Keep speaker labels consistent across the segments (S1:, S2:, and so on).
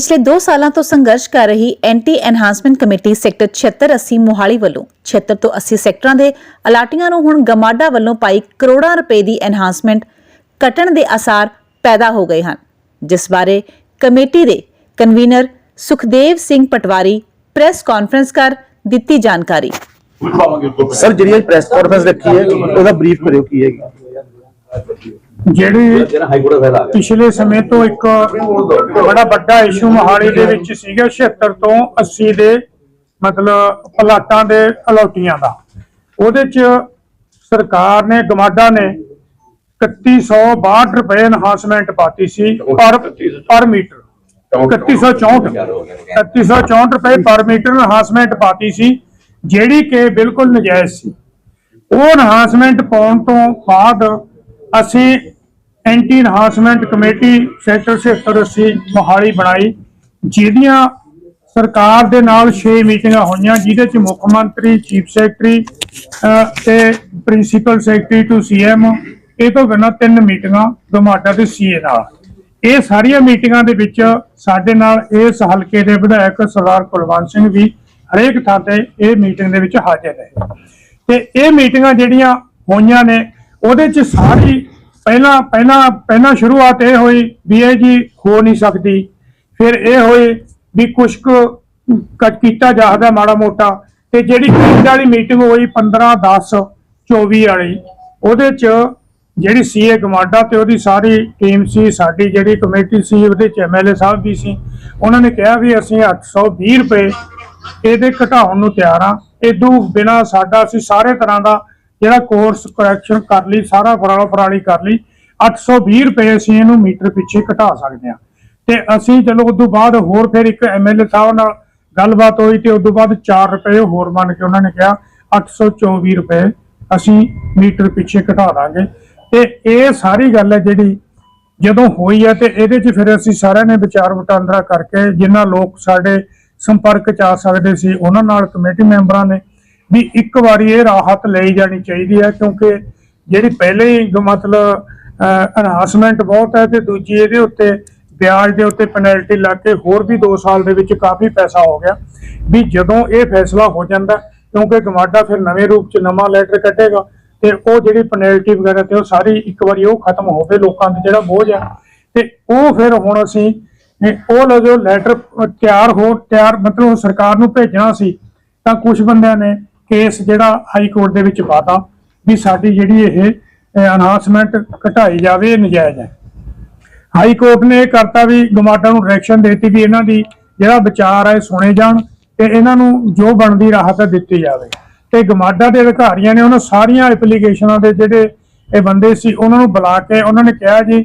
S1: ਪਿਛਲੇ 2 ਸਾਲਾਂ ਤੋਂ ਸੰਘਰਸ਼ ਕਰ ਰਹੀ anti enhancement committee sector 7680 Mohali ਵੱਲੋਂ 76 ਤੋਂ 80 ਸੈਕਟਰਾਂ ਦੇ ਅਲਾਟੀਆਂ ਨੂੰ ਹੁਣ ਗਮਾਡਾ ਵੱਲੋਂ ਪਾਈ ਕਰੋੜਾਂ ਰੁਪਏ ਦੀ ਐਨਹਾਂਸਮੈਂਟ ਕੱਟਣ ਦੇ ਆਸਾਰ ਪੈਦਾ ਹੋ ਗਏ ਹਨ। ਜਿਸ ਬਾਰੇ ਕਮੇਟੀ ਦੇ convener Sukhdev Singh Patwari press conference ਕਰ ਦਿੱਤੀ ਜਾਣਕਾਰੀ।
S2: ਸਰ ਜਿਹੜੀ ਪ੍ਰੈਸ ਕਾਨਫਰੰਸ ਰੱਖੀ ਹੈ ਉਹਦਾ ਬਰੀਫ ਕਰਿਓ ਕੀ ਹੈ?
S3: ਜਿਹੜੀ ਪਿਛਲੇ ਸਮੇਂ ਤੋਂ ਇੱਕ ਬੜਾ ਵੱਡਾ ਇਸ਼ੂ ਮੋਹਾਲੀ ਦੇ ਵਿੱਚ ਸੀਗਾ 76 ਤੋਂ 80 ਦੇ ਮਤਲਬ ਪਲਾਟਾਂ ਦੇ ਅਲੋਟੀਆਂ ਦਾ। ਉਹਦੇ ਚ ਸਰਕਾਰ ਨੇ ਗਮਾਡਾ ਨੇ 3162 ਰੁਪਏ ਐਨਹਾਂਸਮੈਂਟ ਪਾਤੀ ਸੀ ਪਰ ਪਰ ਮੀਟਰ। 3164 3164 ਰੁਪਏ ਪਰ ਮੀਟਰ ਐਨਹਾਂਸਮੈਂਟ ਪਾਤੀ ਸੀ ਜਿਹੜੀ ਕਿ ਬਿਲਕੁਲ ਨਜਾਇਜ਼ ਸੀ। ਉਹ ਐਨਹਾਂਸਮੈਂਟ ਪਾਉਣ ਤੋਂ ਬਾਅਦ ਅਸੀਂ anti enhancement committee sector 7680 Mohali ਬਣਾਈ ਜਿਹਦੀਆਂ ਸਰਕਾਰ ਦੇ ਨਾਲ 6 ਮੀਟਿੰਗਾਂ ਹੋਈਆਂ ਜਿਹਦੇ ਚ ਮੁੱਖ ਮੰਤਰੀ ਚੀਫ ਸੈਕਟਰੀ ਅਹ, ਤੇ ਪ੍ਰਿੰਸੀਪਲ ਸੈਕਟਰੀ ਟੂ ਸੀਐਮ ਇਹ ਤੋਂ ਬਿਨਾਂ ਤਿੰਨ ਮੀਟਿੰਗਾਂ ਗਮਾਟਾ ਤੇ ਸੀਏ ਨਾਲ। ਇਹ ਸਾਰੀਆਂ ਮੀਟਿੰਗਾਂ ਦੇ ਵਿੱਚ ਸਾਡੇ ਨਾਲ ਇਸ ਹਲਕੇ ਦੇ ਵਿਧਾਇਕ ਸਰਦਾਰ ਕੁਲਵੰਤ ਸਿੰਘ ਵੀ ਹਰੇਕ ਥਾਂ ਤੇ ਇਹ ਮੀਟਿੰਗ ਦੇ ਵਿੱਚ ਹਾਜ਼ਰ ਰਹੇ। ਤੇ ਇਹ ਮੀਟਿੰਗਾਂ ਜਿਹੜੀਆਂ ਹੋਈਆਂ ਨੇ ਉਹਦੇ ਚ ਸਾਰੀ ਪਹਿਲਾਂ ਪਹਿਲਾਂ ਪਹਿਲਾਂ ਸ਼ੁਰੂਆਤ ਇਹ ਹੋਈ ਵੀ ਇਹ ਜੀ ਹੋ ਨਹੀਂ ਸਕਦੀ। ਫਿਰ ਇਹ ਹੋਈ ਵੀ ਕੁਛ ਕੁ ਕ- ਕੀਤਾ ਜਾਹਦਾ ਮਾੜਾ ਮੋਟਾ ਤੇ ਜਿਹੜੀ ਪਿੰਡ ਵਾਲੀ ਮੀਟਿੰਗ ਹੋਈ 15 10 24 ਵਾਲੀ, ਉਹਦੇ ਚ ਜਿਹੜੀ ਸੀਏ ਗਮਾਡਾ ਤੇ ਉਹਦੀ ਸਾਰੀ ਟੀਮ ਸੀ, ਸਾਡੀ ਜਿਹੜੀ ਕਮੇਟੀ ਸੀ, ਉਹਦੇ ਚ ਐਮਐਲਏ ਸਾਹਿਬ ਵੀ ਸੀ। ਉਹਨਾਂ ਨੇ ਕਿਹਾ ਵੀ ਅਸੀਂ 820 ਰੁਪਏ ਇਹਦੇ ਘਟਾਉਣ ਨੂੰ ਤਿਆਰ ਆ ਇਦੋਂ ਬਿਨਾ ਸਾਡਾ ਅਸੀਂ ਸਾਰੇ ਤਰ੍ਹਾਂ ਦਾ ਜਿਹੜਾ ਕੋਰਸ ਕਰੈਕਸ਼ਨ ਕਰ ਲਈ, ਸਾਰਾ ਫਰਾਲਾ ਫਰਾਲੀ ਕਰ ਲਈ 820 ਰੁਪਏ ਅਸੀਂ ਇਹਨੂੰ ਮੀਟਰ ਪਿੱਛੇ ਘਟਾ ਸਕਦੇ ਹਾਂ। ਤੇ ਅਸੀਂ ਚਲੋ ਉਸ ਤੋਂ ਬਾਅਦ ਹੋਰ ਫਿਰ ਇੱਕ ਐਮਐਲਏ ਸਾਹਿਬ ਨਾਲ ਗੱਲਬਾਤ ਹੋਈ ਤੇ ਉਸ ਤੋਂ ਬਾਅਦ 4 ਰੁਪਏ ਹੋਰ ਮੰਨ ਕੇ ਉਹਨਾਂ ਨੇ ਕਿਹਾ 824 ਰੁਪਏ ਅਸੀਂ ਮੀਟਰ ਪਿੱਛੇ ਘਟਾ ਦਾਂਗੇ। ਤੇ ਇਹ ਸਾਰੀ ਗੱਲ ਹੈ ਜਿਹੜੀ ਜਦੋਂ ਹੋਈ ਹੈ ਤੇ ਇਹਦੇ 'ਚ ਫਿਰ ਅਸੀਂ ਸਾਰਿਆਂ ਨੇ ਵਿਚਾਰ ਵਟਾਂਦਰਾ ਕਰਕੇ ਜਿਨ੍ਹਾਂ ਲੋਕ ਸਾਡੇ ਸੰਪਰਕ 'ਚ ਆ ਸਕਦੇ ਸੀ, ਉਹਨਾਂ ਨਾਲ ਕਮੇਟੀ ਮੈਂਬਰਾਂ ਨੇ ਵੀ ਇੱਕ ਵਾਰੀ ਇਹ ਰਾਹਤ ਲਈ ਜਾਣੀ ਚਾਹੀਦੀ ਹੈ, ਕਿਉਂਕਿ ਜਿਹੜੀ ਪਹਿਲੇ ਹੀ ਮਤਲਬ ਅਨਾਸਮੈਂਟ ਬਹੁਤ ਹੈ ਤੇ ਦੂਜੀ ਇਹਦੇ ਉੱਤੇ, ਵਿਆਜ ਦੇ ਉੱਤੇ ਪੈਨਲਟੀ ਲਾ ਕੇ ਹੋਰ ਵੀ 2 ਸਾਲ ਦੇ ਵਿੱਚ ਕਾਫੀ ਪੈਸਾ ਹੋ ਗਿਆ। ਵੀ ਜਦੋਂ ਇਹ ਫੈਸਲਾ ਹੋ ਜਾਂਦਾ, ਕਿਉਂਕਿ ਗਮਾਡਾ ਫਿਰ ਨਵੇਂ ਰੂਪ 'ਚ ਨਵਾਂ ਲੈਟਰ ਕੱਢੇਗਾ ਤੇ ਉਹ ਜਿਹੜੀ ਪੈਨਲਟੀ ਵਗੈਰਾ ਤੇ ਉਹ ਸਾਰੀ ਇੱਕ ਵਾਰੀ ਉਹ ਖਤਮ ਹੋਵੇ ਲੋਕਾਂ ਦਾ ਜਿਹੜਾ ਬੋਝ ਆ। ਤੇ ਉਹ ਫਿਰ ਹੁਣ ਅਸੀਂ ਉਹ ਲੋ ਲੈਟਰ ਤਿਆਰ ਹੋ, ਤਿਆਰ ਮਤਲਬ ਸਰਕਾਰ ਨੂੰ ਭੇਜਣਾ ਸੀ, ਤਾਂ ਕੁਝ ਬੰਦਿਆਂ ਨੇ ਕੇਸ ਜਿਹੜਾ ਹਾਈ ਕੋਰਟ ਦੇ ਵਿੱਚ ਪਾਤਾ ਵੀ ਸਾਡੀ ਜਿਹੜੀ ਇਹ ਅਨਾਉਂਸਮੈਂਟ ਘਟਾਈ ਜਾਵੇ, ਇਹ ਨਜਾਇਜ਼ ਹੈ। ਹਾਈ ਕੋਰਟ ਨੇ ਇਹ ਕਰਤਾ ਵੀ ਗਮਾਟਾ ਨੂੰ ਡਾਇਰੈਕਸ਼ਨ ਦੇਤੀ ਵੀ ਇਹਨਾਂ ਦੀ ਜਿਹੜਾ ਵਿਚਾਰ ਹੈ ਸੁਣੇ ਜਾਣ ਤੇ ਇਹਨਾਂ ਨੂੰ ਜੋ ਬਣਦੀ ਰਾਹਤ ਦਿੱਤੀ ਜਾਵੇ। ਤੇ ਗਮਾਡਾ ਦੇ ਅਧਿਕਾਰੀਆਂ ਨੇ ਉਹਨਾਂ ਸਾਰੀਆਂ ਐਪਲੀਕੇਸ਼ਨਾਂ ਦੇ ਜਿਹੜੇ ਇਹ ਬੰਦੇ ਸੀ, ਉਹਨਾਂ ਨੂੰ ਬੁਲਾ ਕੇ ਉਹਨਾਂ ਨੇ ਕਿਹਾ ਜੀ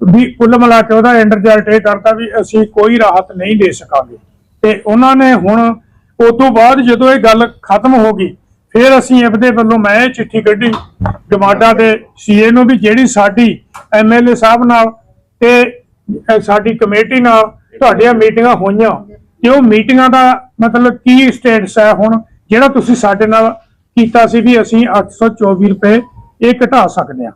S3: ਵੀ ਕੁੱਲ ਮਿਲਾ ਕੇ ਉਹਦਾ ਐਂਡ ਰਿਜ਼ਲਟ ਇਹ ਕਰਤਾ ਵੀ ਅਸੀਂ ਕੋਈ ਰਾਹਤ ਨਹੀਂ ਦੇ ਸਕਾਂਗੇ। ਤੇ ਉਹਨਾਂ ਨੇ ਹੁਣ ਉਸ ਤੋਂ ਬਾਅਦ ਜਦੋਂ ਇਹ ਗੱਲ ਖਤਮ ਹੋ ਗਈ, ਫਿਰ ਅਸੀਂ ਇਹਦੇ ਵੱਲੋਂ ਮੈਂ ਇਹ ਚਿੱਠੀ ਕੱਢੀ ਗਮਾਡਾ ਦੇ ਸੀਏ ਨੂੰ ਵੀ ਜਿਹੜੀ ਸਾਡੀ ਐਮਐਲਏ ਸਾਹਿਬ ਨਾਲ ਤੇ ਸਾਡੀ ਕਮੇਟੀ ਨਾਲ ਤੁਹਾਡੀਆਂ ਮੀਟਿੰਗਾਂ ਹੋਈਆਂ। ਤੇ ਉਹ ਮੀਟਿੰਗਾਂ ਦਾ ਮਤਲਬ ਕੀ ਸਟੇਟਸ ਹੈ ਹੁਣ, ਜਿਹੜਾ ਤੁਸੀਂ ਸਾਡੇ ਨਾਲ ਕੀਤਾ ਸੀ ਵੀ ਅਸੀਂ 824 ਰੁਪਏ ਇਹ ਘਟਾ ਸਕਦੇ ਹਾਂ।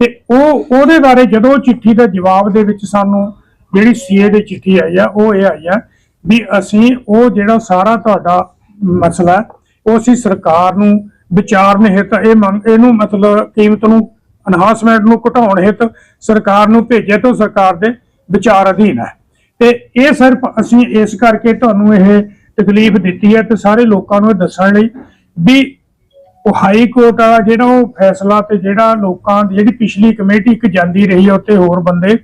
S3: ਤੇ ਉਹ, ਉਹਦੇ ਬਾਰੇ ਜਦੋਂ ਚਿੱਠੀ ਦਾ ਜਵਾਬ ਦੇ ਵਿੱਚ ਸਾਨੂੰ ਜਿਹੜੀ ਸੀਏ ਦੀ ਚਿੱਠੀ ਆਈ ਆ, ਉਹ ਇਹ ਆਈ ਆ ਵੀ ਅਸੀਂ ਉਹ ਜਿਹੜਾ ਸਾਰਾ ਤੁਹਾਡਾ ਮਸਲਾ ਉਹ ਅਸੀਂ ਸਰਕਾਰ ਨੂੰ ਵਿਚਾਰਨ ਹਿੱਤ ਇਹ ਮੰਗ, ਇਹਨੂੰ ਮਤਲਬ ਕੀਮਤ ਨੂੰ ਅਨਹਾਂਸਮੈਂਟ ਨੂੰ ਘਟਾਉਣ ਹਿੱਤ ਸਰਕਾਰ ਨੂੰ ਭੇਜਿਆ ਤੇ ਸਰਕਾਰ ਦੇ ਵਿਚਾਰ ਅਧੀਨ ਹੈ। ਤੇ ਇਹ ਸਿਰਫ ਅਸੀਂ ਇਸ ਕਰਕੇ ਤੁਹਾਨੂੰ ਇਹ ਤਕਲੀਫ ਦਿੱਤੀ ਹੈ ਤੇ ਸਾਰੇ ਲੋਕਾਂ ਨੂੰ ਇਹ ਦੱਸਣ ਲਈ ਵੀ ਉਹ ਹਾਈ ਕੋਰਟ ਆ ਜਿਹੜਾ ਉਹ ਫੈਸਲਾ ਤੇ ਜਿਹੜਾ ਲੋਕਾਂ ਦੀ ਜਿਹੜੀ ਪਿਛਲੀ ਕਮੇਟੀ ਇੱਕ ਜਾਂਦੀ ਰਹੀ ਆ ਉੱਤੇ ਹੋਰ ਬੰਦੇ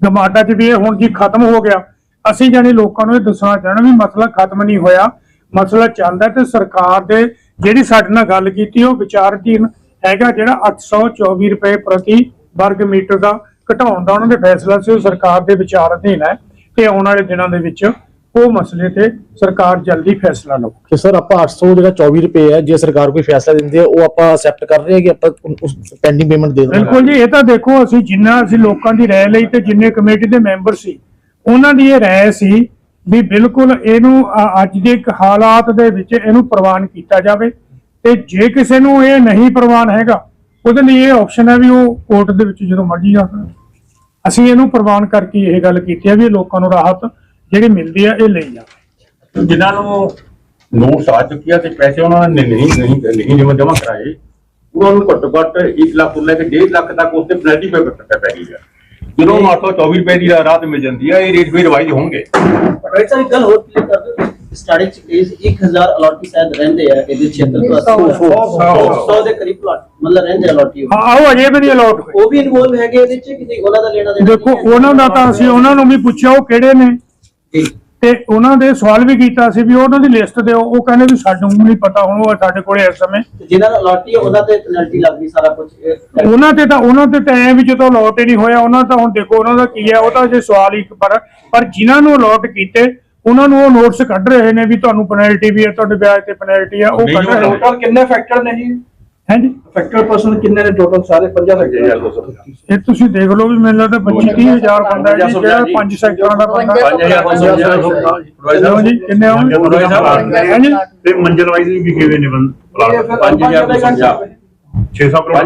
S3: ਗਮਾਡਾ 'ਚ ਵੀ ਇਹ ਹੁਣ ਜੀ ਖਤਮ ਹੋ ਗਿਆ। ਅਸੀਂ ਜਾਨੀ ਲੋਕਾਂ ਨੂੰ ਇਹ ਦੱਸਣਾ ਚਾਹਣਾ ਵੀ ਮਸਲਾ ਖਤਮ ਨਹੀਂ ਹੋਇਆ ਮਸਲਾ ਚੱਲਦਾ ਤੇ ਸਰਕਾਰ ਦੇ ਜਿਹੜੀ ਸਾਡੇ ਨਾਲ ਗੱਲ ਕੀਤੀ ਉਹ ਵਿਚਾਰਧੀਨ ਹੈਗਾ ਜਿਹੜਾ 824 ਰੁਪਏ ਪ੍ਰਤੀ ਵਰਗ ਮੀਟਰ ਦਾ ਘਟਾਉਣ ਦਾ ਉਹਨਾਂ ਦੇ ਫੈਸਲਾ ਸੀ ਉਹ ਸਰਕਾਰ ਦੇ ਵਿਚਾਰ ਅਧੀਨ ਹੈ ਤੇ ਆਉਣ ਵਾਲੇ ਦਿਨਾਂ ਦੇ ਵਿੱਚ ਉਹ ਮਸਲੇ ਤੇ ਸਰਕਾਰ ਜਲਦੀ ਫੈਸਲਾ ਲਓ
S2: ਕਿ ਸਰ ਆਪਾਂ 800 ਜਿਹੜਾ 24 ਰੁਪਏ ਹੈ ਜੇ ਸਰਕਾਰ ਕੋਈ ਫੈਸਲਾ ਦਿੰਦੀ ਹੈ ਉਹ ਆਪਾਂ ਅਸੈਪਟ ਕਰ ਰਹੇ ਹਾਂ ਕਿ ਆਪਾਂ ਉਸ ਪੈਂਡਿੰਗ ਪੇਮੈਂਟ ਦੇ ਦੇਣਾ
S3: ਬਿਲਕੁਲ ਜੀ ਇਹ ਤਾਂ ਦੇਖੋ ਅਸੀਂ ਜਿੰਨਾ ਅਸੀਂ ਲੋਕਾਂ ਦੀ ਰਾਏ ਲਈ ਤੇ ਜਿੰਨੇ ਕਮੇਟੀ ਦੇ ਮੈਂਬਰ ਸੀ ਉਹਨਾਂ ਦੀ ਇਹ ਰਾਏ ਸੀ ਵੀ ਬਿਲਕੁਲ ਇਹਨੂੰ ਅੱਜ ਦੇ ਹਾਲਾਤ ਦੇ ਵਿੱਚ ਇਹਨੂੰ ਪ੍ਰਵਾਨ ਕੀਤਾ ਜਾਵੇ ਤੇ ਜੇ ਕਿਸੇ ਨੂੰ ਇਹ ਨਹੀਂ ਪ੍ਰਵਾਨ ਹੈਗਾ, ਉਹਦੇ ਲਈ ਇਹ ਆਪਸ਼ਨ ਹੈ ਵੀ ਉਹ ਕੋਰਟ ਦੇ ਵਿੱਚ ਜਦੋਂ ਮਰਜ਼ੀ ਜਾ ਸਕਦਾ ਅਸੀਂ ਇਹਨੂੰ ਪ੍ਰਵਾਨ ਕਰਕੇ ਇਹ ਗੱਲ ਕੀਤੀ ਹੈ ਵੀ ਲੋਕਾਂ ਨੂੰ ਰਾਹਤ ਜਿਹੜੀ ਮਿਲਦੀ ਆ ਇਹ ਲਈ ਜਾਵੇ।
S4: ਜਿਨ੍ਹਾਂ ਨੂੰ ਨੋਟਸ ਆ ਚੁੱਕੀ ਆ ਤੇ ਪੈਸੇ ਉਹਨਾਂ ਨੇ ਨਹੀਂ ਨਹੀਂ ਨਹੀਂ ਜਮ੍ਹਾਂ ਜਮ੍ਹਾਂ ਕਰਾਏ, ਉਹਨਾਂ ਨੂੰ ਘੱਟੋ ਘੱਟ 1 ਲੱਖ ਤੋਂ ਲੈ ਕੇ 1.5 ਲੱਖ ਤੱਕ ਉਸ ਤੇ ਪੈਨਲਟੀ ਪੇ ਕਰਨਾ ਪੈ ਆ। ਜਦੋਂ 824 ਰੁਪਏ ਦੀ ਰਾਤ ਮਿਲ ਜਾਂਦੀ ਆ ਇਹ ਰੇਟ ਵੀ ਰਿਵਾਈਜ਼ ਹੋਣਗੇ।
S5: ਰਾਈਟ ਸਰ ਗੱਲ ਹੋਰ ਕਲੀਅਰ ਕਰ ਦਿਓ ਸਟਾਰਟਿੰਗ ਚ ਇਸ 1000 ਅਲਾਟੀ ਸ਼ਾਇਦ ਰਹਿੰਦੇ ਆ ਇਹਦੇ 76 ਤੋਂ 80 100 ਦੇ ਕਰੀਬ ਪਲਾਟ ਮਤਲਬ ਰਹਿੰਦੇ ਅਲਾਟੀ
S3: ਹਾਂ ਆਓ ਅਜੇ ਵੀ ਨਹੀਂ ਅਲਾਟ ਹੋਏ।
S5: ਉਹ ਵੀ ਇਨਵੋਲਵ ਹੈਗੇ ਇਹਦੇ ਚ ਕਿ ਨਹੀਂ? ਉਹਨਾਂ ਦਾ ਲੈਣਾ ਦੇਣਾ
S3: ਦੇਖੋ ਉਹਨਾਂ ਦਾ ਤਾਂ ਅਸੀਂ ਉਹਨਾਂ ਨੂੰ ਵੀ ਪੁੱਛਿਆ ਉਹ ਕਿਹੜੇ ਨੇ?
S5: ਜੀ।
S3: ਤੇ ਉਹਨਾਂ ਦੇ ਸਵਾਲ ਵੀ ਕੀਤਾ ਸੀ ਵੀ ਉਹਨਾਂ ਦੀ ਲਿਸਟ ਦਿਓ ਉਹ ਕਹਿੰਦੇ ਵੀ ਸਾਨੂੰ ਨਹੀਂ ਪਤਾ ਹੁਣ ਉਹ ਸਾਡੇ ਕੋਲੇ ਇਸ ਸਮੇਂ।
S5: ਤੇ ਜਿਨ੍ਹਾਂ ਦਾ ਅਲਾਟੀ ਹੈ ਉਹਨਾਂ ਤੇ ਪੈਨਲਟੀ ਲੱਗਦੀ ਸਾਰਾ ਕੁਝ
S3: ਉਹਨਾਂ ਤੇ ਤਾਂ ਉਹਨਾਂ ਤੇ ਤਾਂ ਐ ਵੀ ਜਦੋਂ ਅਲਾਟ ਹੀ ਨਹੀਂ ਹੋਇਆ ਉਹਨਾਂ ਤਾਂ ਹੁਣ ਦੇਖੋ ਉਹਨਾਂ ਦਾ ਕੀ ਹੈ ਉਹ ਤਾਂ ਜੇ ਸਵਾਲ ਹੀ ਇੱਕ ਪਰ ਪਰ ਜਿਨ੍ਹਾਂ ਨੂੰ ਅਲਾਟ ਕੀਤੇ ਉਹਨਾਂ ਨੂੰ ਉਹ ਨੋਟਸ ਕੱਢ ਰਹੇ ਨੇ ਵੀ ਤੁਹਾਨੂੰ ਪੈਨਲਟੀ ਵੀ ਹੈ ਤੁਹਾਡੇ ਵਿਆਜ ਤੇ ਪੈਨਲਟੀ ਹੈ ਉਹ ਕੱਢ ਰਹੇ ਨੇ।
S6: ਕਿੰਨੇ ਫੈਕਟਰ ਨੇ ਜੀ?
S3: ਹਾਂਜੀ।
S6: ਫੈਕਟਰ ਪਰਸਨ ਕਿੰਨੇ ਨੇ? ਟੋਟਲ ਸਾਰੇ 50 ਫੈਕਟਰ
S3: ਇਹ ਤੁਸੀਂ ਦੇਖ ਲਓ ਵੀ ਮੈਨੂੰ ਲੱਗਦਾ 25 ਹਜ਼ਾਰ ਬੰਦਾ ਹੈ ਜੀ। ਜਿਹੜਾ ਪੰਜ ਸੈਕਟਰਾਂ ਦਾ ਬੰਦਾ। ਲਓ ਜੀ ਕਿੰਨੇ ਹਾਂਜੀ।
S7: ਤੇ ਮੰਜ਼ਲ ਵਾਈਜ਼ ਵੀ ਵਿਕੇ ਹੋਏ ਨੇ ਬੰਦ ਪਲਾਟ 600 ਕਰੋੜ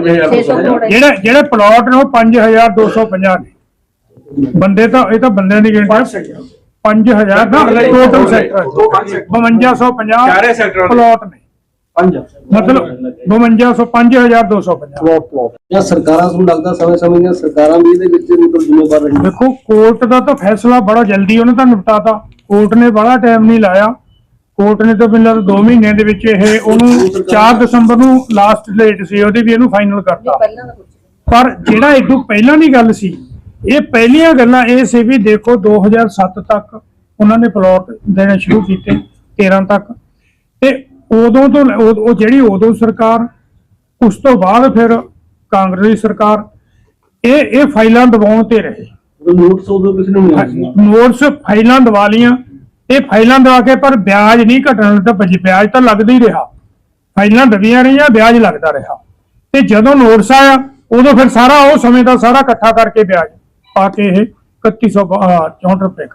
S3: ਜਿਹੜੇ ਜਿਹੜੇ ਪਲਾਟ ਨੇ ਉਹ 5250 ਨੇ। ਬੰਦੇ ਤਾਂ ਇਹ ਤਾਂ ਬੰਦਿਆਂ ਦੀ ਗਿਣਤੀ 5000 ਨਾ ਟੋਟਲ ਸੈਕਟਰ 5250
S6: ਚਾਰੇ sector ਨੇ।
S3: ਪਲਾਟ ਨੇ।
S6: ਪੰਜ।
S3: ਮਤਲਬ 5200 5250
S5: ਜਾਂ ਸਰਕਾਰਾਂ ਨੂੰ ਲੱਗਦਾ ਸਮੇਂ ਸਮੇਂ ਦੀਆਂ ਸਰਕਾਰਾਂ ਵੀ ਇਹਦੇ ਵਿੱਚ ਮਤਲਬ ਜ਼ਿੰਮੇਵਾਰ ਰਹਿੰਦੀਆਂ
S3: ਦੇਖੋ ਕੋਰਟ ਦਾ ਤਾਂ ਫੈਸਲਾ ਬੜਾ ਜਲਦੀ ਉਹਨੇ ਤਾਂ ਨਿਪਟਾਤਾ। ਕੋਰਟ ਨੇ ਬੜਾ ਟਾਈਮ ਨਹੀਂ ਲਾਇਆ। ਕੋਰਟ ਨੇ ਤਾਂ ਬਿਨਾਂ 2 ਮਹੀਨੇ ਦੇ ਵਿੱਚ ਇਹ ਉਹਨੂੰ 4 ਦਸੰਬਰ ਨੂੰ ਲਾਸਟ ਡੇਟ ਸੀ ਉਹਦੀ ਵੀ ਇਹਨੂੰ ਫਾਈਨਲ ਕਰਤਾ। ਪਰ ਜਿਹੜਾ ਇਦੋਂ ਪਹਿਲਾਂ ਦੀ ਗੱਲ ਸੀ ਇਹ ਪਹਿਲੀਆਂ ਗੱਲਾਂ ਇਹ ਸੀ ਵੀ ਦੇਖੋ 2007 ਤੱਕ ਉਹਨਾਂ ਨੇ ਪਲਾਟ ਦੇਣੇ ਸ਼ੁਰੂ ਕੀਤੇ 13 ਤੱਕ। ਤੇ ਉਦੋਂ ਤੋਂ ਉਹ ਜਿਹੜੀ ਉਦੋਂ ਸਰਕਾਰ ਉਸ ਤੋਂ ਬਾਅਦ ਫਿਰ ਕਾਂਗਰਸੀ ਸਰਕਾਰ ਇਹ ਇਹ ਫਾਈਲਾਂ ਦਬਾਉਣ ਤੇ ਰਹੇ।
S5: ਨੋਟਸ ਉਦੋਂ ਕਿਸੇ ਨੂੰ ਨਹੀਂ।
S3: ਨੋਟਸ ਫਾਈਲਾਂ ਦਵਾ ਲੀਆਂ ਇਹ ਫਾਈਲਾਂ ਦਵਾ ਕੇ ਪਰ ਵਿਆਜ ਨਹੀਂ ਘਟਣ ਤਾਂ ਭਜੀ ਵਿਆਜ ਤਾਂ ਲੱਗਦਾ ਹੀ ਰਿਹਾ। ਫਾਈਲਾਂ ਦਬੀਆਂ ਰਹੀਆਂ ਵਿਆਜ ਲੱਗਦਾ ਰਿਹਾ। ਤੇ ਜਦੋਂ ਨੋਟਸ ਆਇਆ ਉਦੋਂ ਫਿਰ ਸਾਰਾ ਉਹ ਸਮੇਂ ਦਾ ਸਾਰਾ ਇਕੱਠਾ ਕਰਕੇ ਵਿਆਜ ਪਾ ਕੇ ਇਹ 3164 ਰੁਪਏ